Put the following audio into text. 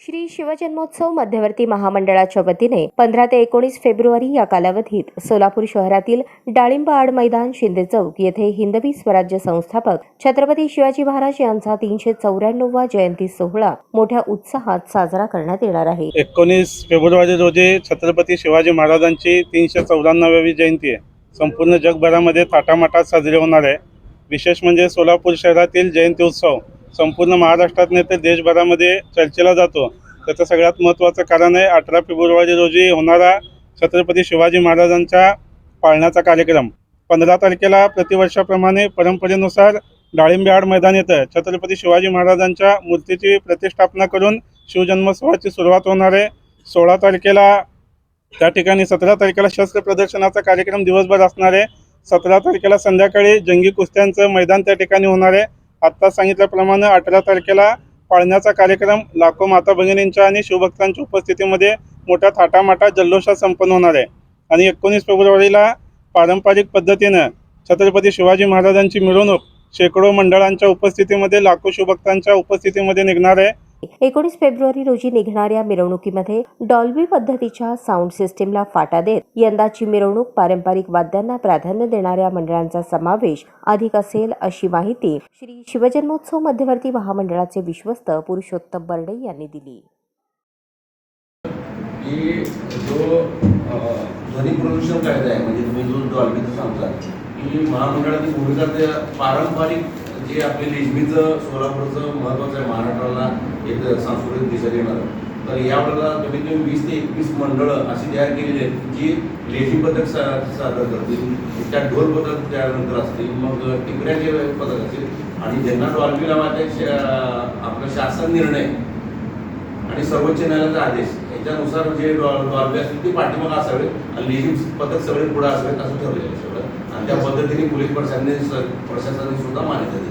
श्री शिवजन्मोत्सव मध्यवर्ती महामंडळाच्या वतीने पंधरा ते एकोणीस फेब्रुवारी या कालावधीत सोलापूर शहरातील डाळिंब आड मैदान शिंदे चौक येथे हिंदवी स्वराज्य संस्थापक छत्रपती शिवाजी महाराज यांचा तीनशे चौऱ्याण्णववा जयंती सोहळा मोठ्या उत्साहात साजरा करण्यात येणार आहे. एकोणीस फेब्रुवारी रोजी छत्रपती शिवाजी महाराजांची तीनशे चौऱ्याण्णवावी जयंती आहे. संपूर्ण जगभरामध्ये थाटामाटात साजरी होणार आहे. विशेष म्हणजे सोलापूर शहरातील जयंती उत्सव संपूर्ण महाराष्ट्रात नाही तर देशभरामध्ये चर्चेला जातो. त्याचं सगळ्यात महत्त्वाचं कारण आहे अठरा फेब्रुवारी रोजी होणारा छत्रपती शिवाजी महाराजांच्या पाळण्याचा कार्यक्रम. पंधरा तारखेला प्रतिवर्षाप्रमाणे परंपरेनुसार डाळिंबे आड मैदान येतं. छत्रपती शिवाजी महाराजांच्या मूर्तीची प्रतिष्ठापना करून शिवजन्मोत्सवाची सुरुवात होणार आहे. सोळा तारखेला त्या ठिकाणी सतरा तारखेला शस्त्र प्रदर्शनाचा कार्यक्रम दिवसभर असणार आहे. सतरा तारखेला संध्याकाळी जंगी कुस्त्यांचं मैदान त्या ठिकाणी होणार आहे. आत्ता सांगितल्याप्रमाणे अठरा तारखेला पाळण्याचा कार्यक्रम लाखो माता भगिनींच्या आणि शिवभक्तांच्या उपस्थितीमध्ये मोठ्या थाटामाटा जल्लोषात संपन्न होणार आहे. आणि एकोणीस फेब्रुवारीला पारंपरिक पद्धतीनं छत्रपती शिवाजी महाराजांची मिरवणूक शेकडो मंडळांच्या उपस्थितीमध्ये लाखो शिवभक्तांच्या उपस्थितीमध्ये निघणार आहे. एकोणीस फेब्रुवारी रोजी निघणाऱ्या मिरवणुकीमध्ये डॉल्बी पद्धतीच्या साऊंड सिस्टीमला फाटा देत यंदाची मिरवणूक पारंपरिक वाद्यांना प्राधान्य देणाऱ्या मंडळांचा समावेश अधिक असेल अशी माहिती श्री शिवजन्मोत्सव मध्यवर्ती महामंडळाचे विश्वस्त पुरुषोत्तम बर्डे यांनी दिली. की जो ध्वनी प्रदूषण कायदा आहे म्हणजे तुम्ही जो डॉल्बीचं सांगता की महामंडळाची भूमिका त्या पारंपरिक जे आपले नेहमीचं सोलापूरचं महत्त्वाचं आहे महाराष्ट्राला एक सांस्कृतिक दिशा येणार तर यावेळेला कमीत कमी वीस ते एकवीस मंडळं अशी तयार केलेली आहेत जी लेझी पथक सा सादर करतील त्या ढोल पथक त्यानंतर असतील मग टिपऱ्याचे पथक असतील. आणि ज्यांना डॉल्बी लावायचे आपलं शासन निर्णय आणि सर्वोच्च न्यायालयाचा आदेश. याच्यानुसार जे डॉ- असतील ते पाठीमागं असावे आणि लेझिम पथक सगळे पुढे असावेत असं ठरलेलं आहे सगळं. आणि त्या पद्धतीने पोलीस प्रशासनाने प्रशासनाने सुद्धा मान्यता दिली.